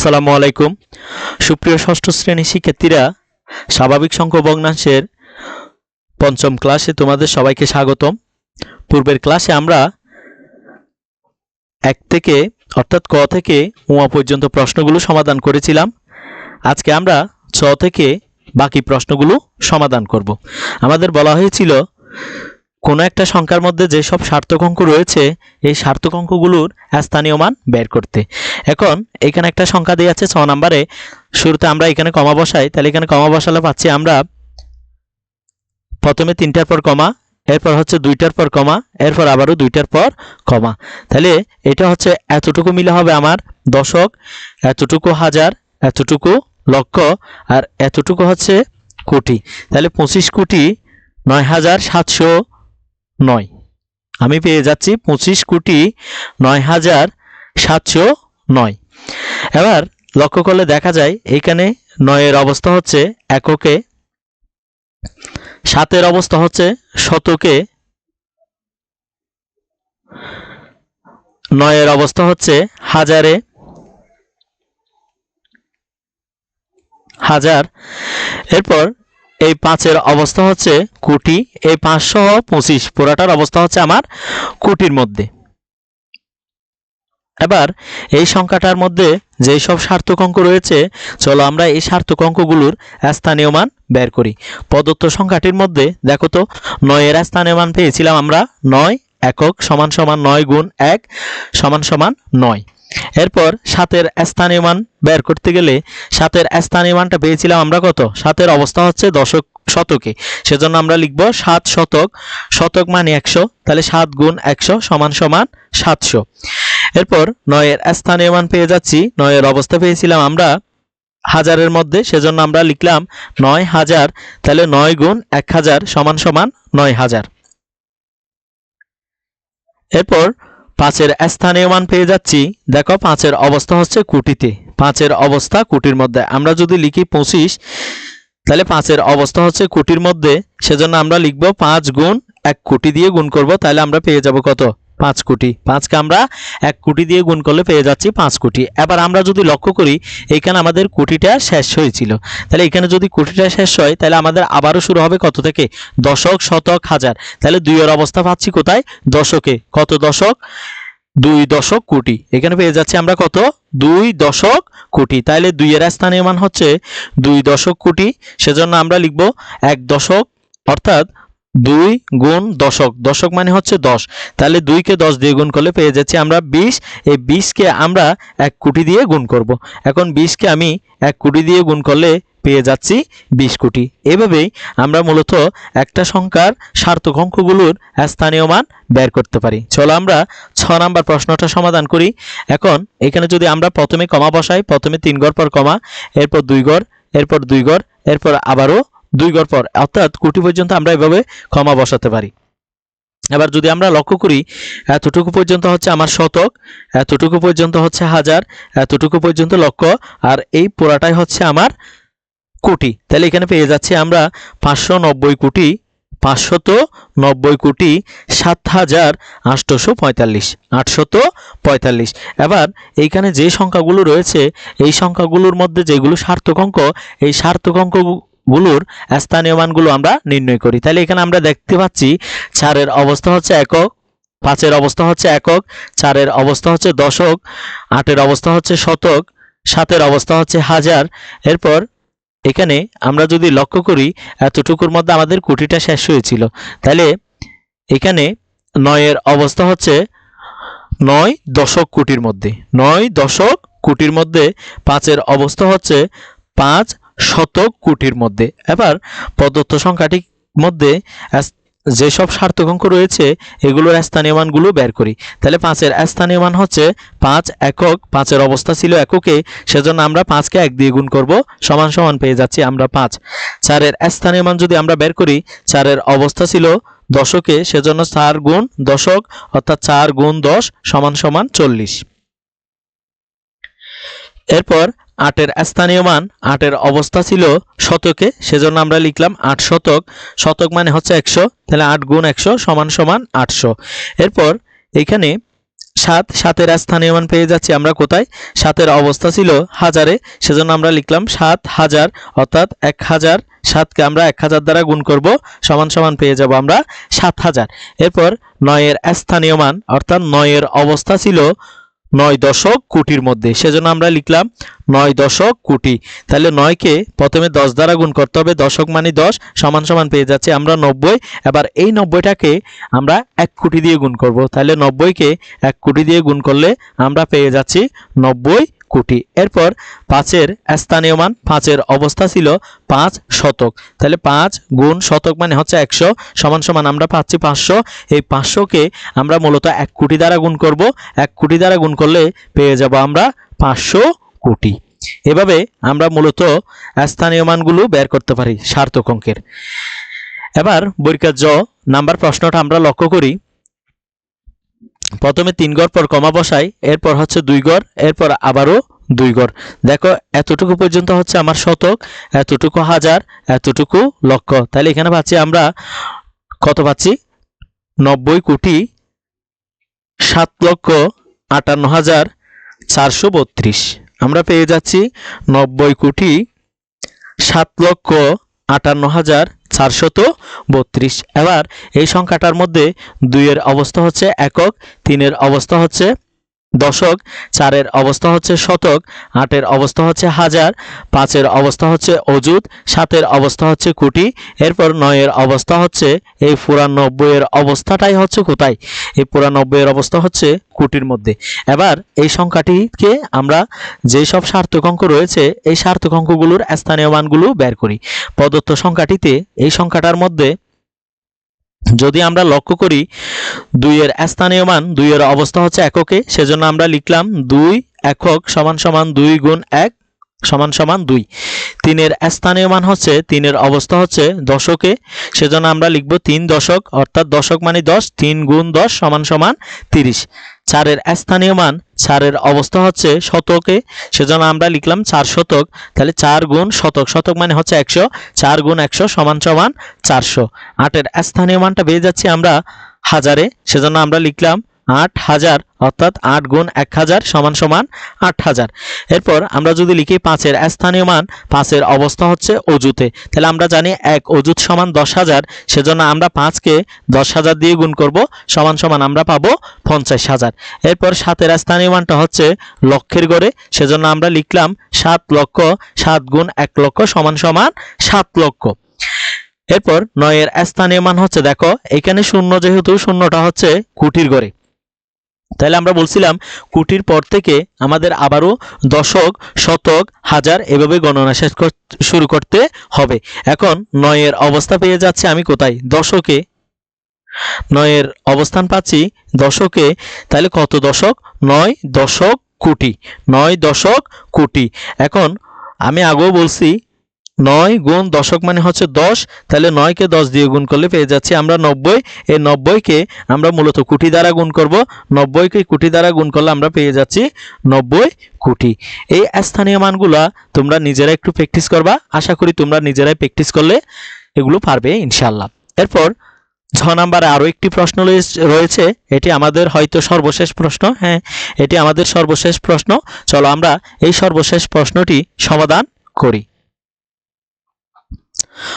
আসসালামু আলাইকুম। সুপ্রিয় ষষ্ঠ শ্রেণি শিক্ষার্থীরা, স্বাভাবিক সংখ্যা ভগ্নাংশের পঞ্চম ক্লাসে তোমাদের সবাইকে স্বাগতম। পূর্বের ক্লাসে আমরা এক থেকে, অর্থাৎ ক থেকে উমা পর্যন্ত প্রশ্নগুলো সমাধান করেছিলাম। আজকে আমরা ছ থেকে বাকি প্রশ্নগুলো সমাধান করব। আমাদের বলা হয়েছিল কোনো একটা সংখ্যার মধ্যে যেসব সার্থক অঙ্ক রয়েছে, এই সার্থক অঙ্কগুলোর স্থানীয় মান বের করতে। এখন এখানে একটা সংখ্যা দিয়ে আছে ছ নম্বরে। শুরুতে আমরা এখানে কমা বসাই, তাহলে এখানে কমা বসালে পাচ্ছি আমরা প্রথমে তিনটার পর কমা, এরপর হচ্ছে দুইটার পর কমা, এরপর আবারও দুইটার পর কমা। তাহলে এটা হচ্ছে এতটুকু মিলে হবে আমার দশক, এতটুকু হাজার, এতটুকু লক্ষ, আর এতটুকু হচ্ছে কোটি। তাহলে পঁচিশ কোটি নয় হাজার সাতশো নয়। আমি পেয়ে যাচ্ছি পঁচিশ কোটি নয় হাজার সাতশো নয়। এবার লক্ষ্য করলে দেখা যায় এখানে নয়ের অবস্থা হচ্ছে এককে, সাতের অবস্থা হচ্ছে শতকে। নয়ের অবস্থা হচ্ছে হাজারে। হাজার। এরপর এই পাঁচের অবস্থা হচ্ছে কোটি, এই পাঁচশো পঁচিশ, পুরাটার অবস্থা হচ্ছে আমার কোটির মধ্যে। এবার এই সংখ্যাটার মধ্যে যেই সব সার্থক অঙ্ক রয়েছে, চলো আমরা এই সার্থক অঙ্কগুলোর স্থানীয় মান বের করি। প্রদত্ত সংখ্যাটির মধ্যে, দেখো তো, নয়ের স্থানীয় মান পেয়েছিলাম আমরা নয় একক সমান সমান নয় গুণ এক সমান সমান নয়। এরপর সাতের স্থানীয় মান বের করতে গেলে সাতের স্থানীয় মানটা পেয়েছিলাম আমরা কত? সাতের অবস্থা হচ্ছে দশক শতকে। সেজন্য আমরা লিখব সাত শতক শতক মানে একশো, তাহলে সাত গুণ একশো সমান সমান সাতশো। এরপর নয়ের স্থানীয় মান পেয়ে যাচ্ছি, নয়ের অবস্থা পেয়েছিলাম আমরা হাজারের মধ্যে, সেজন্য আমরা লিখলাম নয় হাজার, তাহলে নয় গুণ এক হাজার সমান সমান নয় হাজার। এরপর পাঁচের স্থানীয় মান পেয়ে যাচ্ছি। দেখো, পাঁচের অবস্থা হচ্ছে কোটিতে। পাঁচের অবস্থা কোটির মধ্যে। আমরা যদি লিখি পঁচিশ, তাহলে পাঁচের অবস্থা হচ্ছে কোটির মধ্যে। সেজন্য আমরা লিখব পাঁচ গুণ এক কোটি দিয়ে গুণ করব, তাহলে আমরা পেয়ে যাব কত? পাঁচ কোটি। পাঁচকে আমরা এক কোটি দিয়ে গুণ করলে পেয়ে যাচ্ছি পাঁচ কোটি। এবার আমরা যদি লক্ষ্য করি এখানে আমাদের কোটিটা শেষ হয়েছিল। তাহলে এখানে যদি কোটিটা শেষ হয়, তাহলে আমাদের আবারও শুরু হবে কত থেকে? দশক, শতক, হাজার। তাহলে দুইয়ের অবস্থা পাচ্ছি কোথায়? দশকে। কত দশক? দুই দশক কোটি। এখানে পেয়ে যাচ্ছি আমরা কত? দুই দশক কোটি। তাহলে দুইয়ের স্থানীয় মান হচ্ছে দুই দশক কোটি। সেজন্য আমরা লিখব এক দশক, অর্থাৎ দুই গুণ দশক দশক মানে হচ্ছে দশ। তাহলে দুইকে দশ দিয়ে গুণ করলে পেয়ে যাচ্ছি আমরা বিশ। এই বিশকে আমরা এক কোটি দিয়ে গুণ করব। এখন বিশকে আমি এক কোটি দিয়ে গুণ করলে পেয়ে যাচ্ছি বিশ কোটি। এভাবেই আমরা মূলত একটা সংখ্যার সার্থক অঙ্কগুলোর স্থানীয় মান বের করতে পারি। চলো আমরা ছ নাম্বার প্রশ্নটা সমাধান করি। এখন এখানে যদি আমরা প্রথমে কমা বসাই, প্রথমে তিন গড় পর কমা, এরপর দুই গড়, এরপর দুই গড়, এরপর আবারও দুই গড় পর। অর্থাৎ কোটি পর্যন্ত আমরা এভাবে ক্ষমা বসাতে পারি। এবার যদি আমরা লক্ষ্য করি, এতটুকু পর্যন্ত হচ্ছে আমার শতক, এতটুকু পর্যন্ত হচ্ছে হাজার, এতটুকু পর্যন্ত লক্ষ আর এই পুরাটাই হচ্ছে আমার কোটি। তাহলে এখানে পেয়ে যাচ্ছি আমরা পাঁচশো নব্বই কোটি পাঁচশত নব্বই কোটি সাত হাজার আটশোশো পঁয়তাল্লিশ আটশত পঁয়তাল্লিশ। এবার এইখানে যে সংখ্যাগুলো রয়েছে, এই সংখ্যাগুলোর মধ্যে যেগুলো সার্থক অঙ্ক, এই সার্থক অঙ্কগুলোর স্থানীয় মানগুলো আমরা নির্ণয় করি। তাহলে এখানে আমরা দেখতে পাচ্ছি চারের অবস্থা হচ্ছে একক, পাঁচের অবস্থা হচ্ছে একক, চারের অবস্থা হচ্ছে দশক, আটের অবস্থা হচ্ছে শতক, সাতের অবস্থা হচ্ছে হাজার। এরপর এখানে আমরা যদি লক্ষ্য করি, এতটুকুর মধ্যে আমাদের কোটিটা শেষ হয়েছিল। তাহলে এখানে নয়ের অবস্থা হচ্ছে নয় দশক কোটির মধ্যে। নয় দশক কোটির মধ্যে পাঁচের অবস্থা হচ্ছে পাঁচ শতক কোটির মধ্যে। এবার প্রদত্ত সংখ্যাটির মধ্যে যেসব সার্থক অঙ্ক রয়েছে, এগুলোর স্থানীয় মানগুলো বের করি। তাহলে পাঁচের স্থানীয় মান হচ্ছে পাঁচ একক, পাঁচের অবস্থা ছিল এককে, সেজন্য আমরা পাঁচকে এক দিয়ে গুণ করব, সমান সমান পেয়ে যাচ্ছি আমরা পাঁচ। চারের স্থানীয় মান যদি আমরা বের করি, চারের অবস্থা ছিল দশকে, সেজন্য চার গুণ দশক, অর্থাৎ চার গুণ দশ, সমান সমান চল্লিশ। এরপর আটের স্থানীয় মান, আটের অবস্থা ছিল শতকে, সেজন্য আমরা লিখলাম আট শতক। শতক মানে হচ্ছে একশো, তাহলে আট গুণ একশো সমান সমান আটশো। এরপর এখানে সাত, সাতের স্থানীয় মান পেয়ে যাচ্ছি আমরা কোথায়? সাতের অবস্থা ছিল হাজারে, সেজন্য আমরা লিখলাম সাত হাজার, অর্থাৎ এক হাজার সাতকে আমরা এক হাজার দ্বারা গুণ করব, সমান সমান পেয়ে যাব আমরা সাত হাজার। এরপর নয়ের স্থানীয় মান, অর্থাৎ নয়ের অবস্থা ছিল নয় দশক কোটির মধ্যে। সেজন্য আমরা লিখলাম নয় দশক কোটি। তাহলে নয়কে প্রথমে দশ দ্বারা গুণ করতে হবে, দশক মানে দশ, সমান সমান পেয়ে যাচ্ছে আমরা নব্বই। এবার এই নব্বইটাকে আমরা এক কোটি দিয়ে গুণ করব। তাহলে নব্বইকে এক কোটি দিয়ে গুণ করলে আমরা পেয়ে যাচ্ছি নব্বই কোটি। এরপর পাঁচের স্থানীয় মান, পাঁচের অবস্থা ছিল পাঁচ শতক। তাহলে পাঁচ গুণ শতক মানে হচ্ছে একশো সমান সমান আমরা পাচ্ছি পাঁচশো। এই পাঁচশোকে আমরা মূলত এক কোটি দ্বারা গুণ করব। এক কোটি দ্বারা গুণ করলে পেয়ে যাব আমরা পাঁচশো কোটি। এভাবে আমরা মূলত স্থানীয় মানগুলো বের করতে পারি সার্থক অঙ্কের। এবার বৈকার জ নাম্বার প্রশ্নটা আমরা লক্ষ্য করি। প্রথমে তিন গড় পর কমা বসাই, এরপর হচ্ছে দুই গড়, এরপর আবারও দুই গড়। দেখো, এতটুকু পর্যন্ত হচ্ছে আমার শতক, এতটুকু হাজার, এতটুকু লক্ষ। তাহলে এখানে পাচ্ছি আমরা কত পাচ্ছি? নব্বই কোটি সাত লক্ষ আটান্ন হাজার চারশো বত্রিশ। আমরা পেয়ে যাচ্ছি নব্বই কোটি সাত লক্ষ আটান্ন হাজার চারশত বত্রিশ। এবার এই সংখ্যাটার মধ্যে দুইয়ের অবস্থা হচ্ছে একক তিনের অবস্থা হচ্ছে দশক, চারের অবস্থা হচ্ছে শতক, আটের অবস্থা হচ্ছে হাজার, পাঁচের অবস্থা হচ্ছে অযুত, সাতের অবস্থা হচ্ছে কোটি, এরপর নয়ের অবস্থা হচ্ছে, এই পুরানব্বইয়ের অবস্থাটাই হচ্ছে কোথায়? এই পুরানব্বইয়ের অবস্থা হচ্ছে কোটির মধ্যে। এবার এই সংখ্যাটিকে আমরা যেই সব সার্থক অঙ্ক রয়েছে, এই সার্থক অঙ্কগুলোর স্থানীয় মানগুলো বের করি। প্রদত্ত সংখ্যাটিতে এই সংখ্যাটার মধ্যে যদি আমরা লক্ষ্য করি, দুইয়ের স্থানীয় মান, দুইয়ের অবস্থা হচ্ছে এককে, সেজন্য আমরা লিখলাম দুই একক সমান সমান দুই গুণ এক সমান সমান দুই। তিনের স্থানীয় মান হচ্ছে, তিনের অবস্থা হচ্ছে দশকে, সেজন্য আমরা লিখব তিন দশক, অর্থাৎ দশক মানে দশ, তিন গুণ দশ সমান সমান তিরিশ। চারের স্থানীয় মান, চারের অবস্থা হচ্ছে শতকে, সেজন্য আমরা লিখলাম চার শতক। তাহলে চার গুণ শতক শতক মানে হচ্ছে একশো, চার গুণ একশো সমান সমান চারশো। আটের স্থানীয় মানটা পেয়ে যাচ্ছি আমরা হাজারে, সেজন্য আমরা লিখলাম আট হাজার, অর্থাৎ আট গুণ এক হাজার সমান সমান আট হাজার। এরপর আমরা যদি লিখি পাঁচের স্থানীয় মান, পাঁচের অবস্থা হচ্ছে অজুতে তাহলে আমরা জানি এক অজুত সমান দশ হাজার, সেজন্য আমরা পাঁচকে দশ হাজার দিয়ে গুণ করব, সমান সমান আমরা পাবো পঞ্চাশ হাজার। এরপর সাতের স্থানীয় মানটা হচ্ছে লক্ষের গড়ে, সেজন্য আমরা লিখলাম সাত লক্ষ, সাত গুণ এক লক্ষ সমান সমান সাত লক্ষ। এরপর নয়ের স্থানীয় মান হচ্ছে, দেখো, এখানে শূন্য যেহেতু, শূন্যটা হচ্ছে কুটির গড়ে। তাহলে আমরা বলছিলাম কুটির পর থেকে আমাদের আবারও দশক, শতক, হাজার এভাবে গণনা শেষ শুরু করতে হবে। এখন নয়ের অবস্থা পেয়ে যাচ্ছে আমি কোথায়? দশকে। নয়ের অবস্থান পাচ্ছি দশকে। তাহলে কত দশক? নয় দশক কোটি। নয় দশক কোটি। এখন আমি আগেও বলছি নয় গুণ দশক মানে হচ্ছে দশ, তাহলে নয়কে দশ দিয়ে গুণ করলে পেয়ে যাচ্ছি আমরা নব্বই। এই নব্বইকে আমরা মূলত কোটি দ্বারা গুণ করব। নব্বইকে কোটি দ্বারা গুণ করলে আমরা পেয়ে যাচ্ছি নব্বই কোটি। এই স্থানীয় মানগুলা তোমরা নিজেরা একটু প্র্যাকটিস করবা। আশা করি তোমরা নিজেরাই প্র্যাকটিস করলে এগুলো পারবে ইনশাল্লাহ এরপর ছ নাম্বারে আরও একটি প্রশ্ন রয়েছে- এটি আমাদের হয়তো সর্বশেষ প্রশ্ন হ্যাঁ এটি আমাদের সর্বশেষ প্রশ্ন। চলো আমরা এই সর্বশেষ প্রশ্নটি সমাধান করি।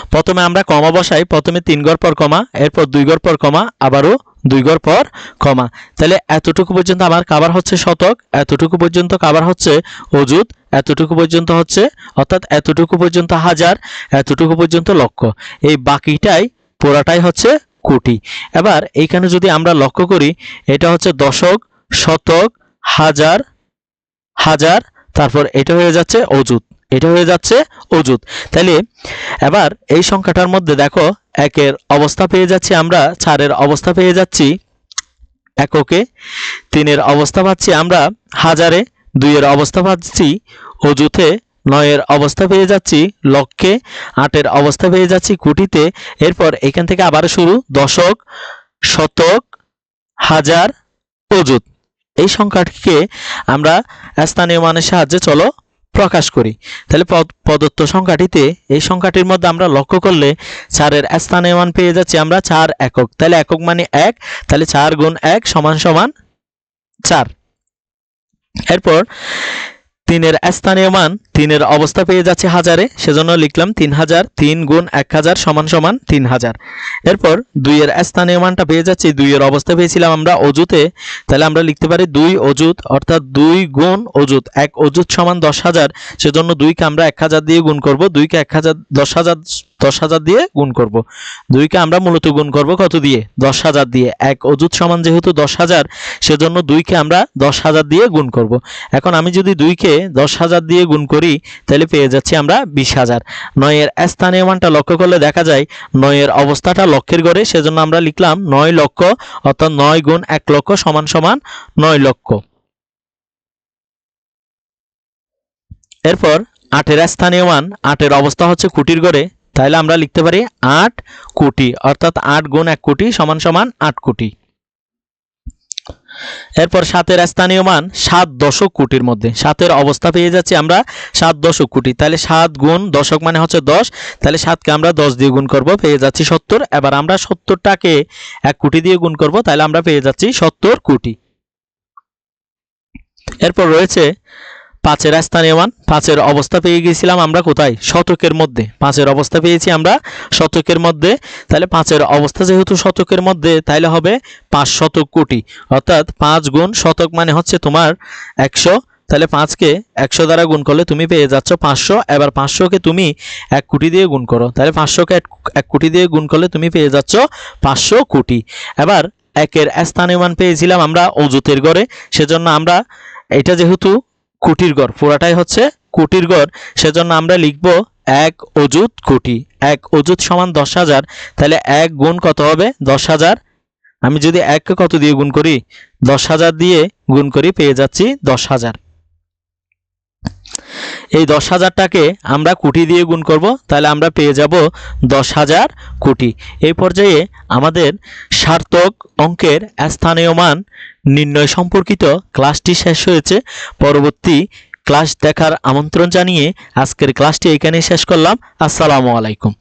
প্রথমে আমরা কমা বসাই, প্রথমে তিন গড় পর কমা, এরপর দুই গড় পর কমা, আবারও দুই গড় পর কমা। তাহলে এতটুকু পর্যন্ত আমার কাবার হচ্ছে শতক, এতটুকু পর্যন্ত কাবার হচ্ছে অজুত এতটুকু পর্যন্ত হচ্ছে, অর্থাৎ এতটুকু পর্যন্ত হাজার, এতটুকু পর্যন্ত লক্ষ। এই বাকিটাই, পুরাটাই হচ্ছে কোটি। এবার এইখানে যদি আমরা লক্ষ্য করি, এটা হচ্ছে দশক, শতক, হাজার হাজার, তারপর এটা হয়ে যাচ্ছে অজুত এটা হয়ে যাচ্ছে অজুত তাহলে এবার এই সংখ্যাটার মধ্যে দেখো একের অবস্থা পেয়ে যাচ্ছি আমরা, চারের অবস্থা পেয়ে যাচ্ছি এককে, তিনের অবস্থা পাচ্ছি আমরা হাজারে, দুইয়ের অবস্থা পাচ্ছি অজুতে নয়ের অবস্থা পেয়ে যাচ্ছি লক্ষে, আটের অবস্থা পেয়ে যাচ্ছি কোটিতে। এরপর এখান থেকে আবার শুরু, দশক, শতক, হাজার অজুত এই সংখ্যাটিকে আমরা স্থানীয় মানের সাহায্যে চলো প্রকাশ করি। তাহলে প্রদত্ত সংখ্যাটিতে এই সংখ্যাটির মধ্যে আমরা লক্ষ্য করলে চারের স্থানে মান পেয়ে যাচ্ছি আমরা চার একক। তাহলে একক মানে এক, তাহলে চার গুণ এক সমান সমান চার। এরপর তিনের স্থানীয় মান তিনের অবস্থা পেয়ে যাচ্ছে হাজারে, সেজন্য লিখলাম তিন হাজার, তিন গুণ এক হাজার সমান সমান তিন হাজার। এরপর দুইয়ের স্থানীয় মানটা পেয়ে যাচ্ছে, দুইয়ের অবস্থা পেয়েছিলাম আমরা অজুতে তাহলে আমরা লিখতে পারি দুই অজুত অর্থাৎ দুই গুণ অজুত এক অজুত সমান দশ হাজার, সেজন্য দুইকে আমরা এক হাজার দিয়ে গুণ করব, দুইকে এক হাজার দশ হাজার দশ হাজার দিয়ে গুণ করব। দুইকে আমরা মূলত গুণ করব কত দিয়ে? দশ হাজার দিয়ে। এক অজুত সমান যেহেতু দশ হাজার, সেজন্য দুইকে আমরা দশ হাজার দিয়ে গুণ করব। এখন আমি যদি দুইকে দশ হাজার দিয়ে গুণ করি, তাহলে পেয়ে যাচ্ছি আমরা বিশ হাজার। নয়ের স্থানীয় মানটা লক্ষ্য করলে দেখা যায়, নয়ের অবস্থাটা লক্ষের গড়ে সেজন্য আমরা লিখলাম নয় লক্ষ, অর্থাৎ নয় গুণ এক লক্ষ সমান সমান নয় লক্ষ। এরপর আটের স্থানীয় মান, আটের অবস্থা হচ্ছে কোটির ঘরে। তাহলে আমরা লিখতে পারি আট কোটি, অর্থাৎ আট গুণ এক কোটি সমান সমান আট কোটি। এরপর সাতের স্থানীয় মান সাত দশক কোটির মধ্যে। সাতের অবস্থা পেয়ে যাচ্ছি আমরা সাত দশক কোটি। তাহলে সাত গুণ দশক মানে হচ্ছে দশ। তাহলে সাতকে আমরা দশ দিয়ে গুণ করব, পেয়ে যাচ্ছি সত্তর। এবার আমরা সত্তরটাকে এক কোটি দিয়ে গুণ করব তাহলে আমরা পেয়ে যাচ্ছি সত্তর কোটি। এরপর রয়েছে পাঁচের স্থানীয় মান, পাঁচের অবস্থা পেয়ে গিয়েছিলাম আমরা কোথায়? শতকের মধ্যে। পাঁচের অবস্থা পেয়েছি আমরা শতকের মধ্যে। তাহলে পাঁচের অবস্থা যেহেতু শতকের মধ্যে, তাহলে হবে পাঁচ শতক কোটি। অর্থাৎ পাঁচ গুণ শতক মানে হচ্ছে তোমার একশো। তাহলে পাঁচকে একশো দ্বারা গুণ করলে তুমি পেয়ে যাচ্ছ পাঁচশো। এবার পাঁচশোকে তুমি এক কোটি দিয়ে গুণ করো। তাহলে পাঁচশোকে এক- কোটি দিয়ে গুণ করলে তুমি পেয়ে যাচ্ছ পাঁচশো কোটি। এবার একের স্থানীয় মান পেয়েছিলাম আমরা অজুতের গড়ে। সেজন্য আমরা, এটা যেহেতু কোটির গড় পুরাটাই হচ্ছে কুটির গড় সেজন্য আমরা লিখব এক অজুত কোটি। এক অজুত সমান দশ হাজার। তাহলে এক গুণ কত হবে? দশ হাজার। আমি যদি এককে কত দিয়ে গুণ করি? দশ হাজার দিয়ে গুণ করি, পেয়ে যাচ্ছি দশ হাজার। এই দশ হাজারটাকে আমরা কোটি দিয়ে গুণ করব, তাহলে আমরা পেয়ে যাব দশ হাজার কোটি। এই পর্যায়ে আমাদের সার্থক অঙ্কের স্থানীয় মান নির্ণয় সম্পর্কিত ক্লাসটি শেষ হয়েছে। পরবর্তী ক্লাস দেখার আমন্ত্রণ জানিয়ে আজকের ক্লাসটি এখানেই শেষ করলাম। আসসালামু আলাইকুম।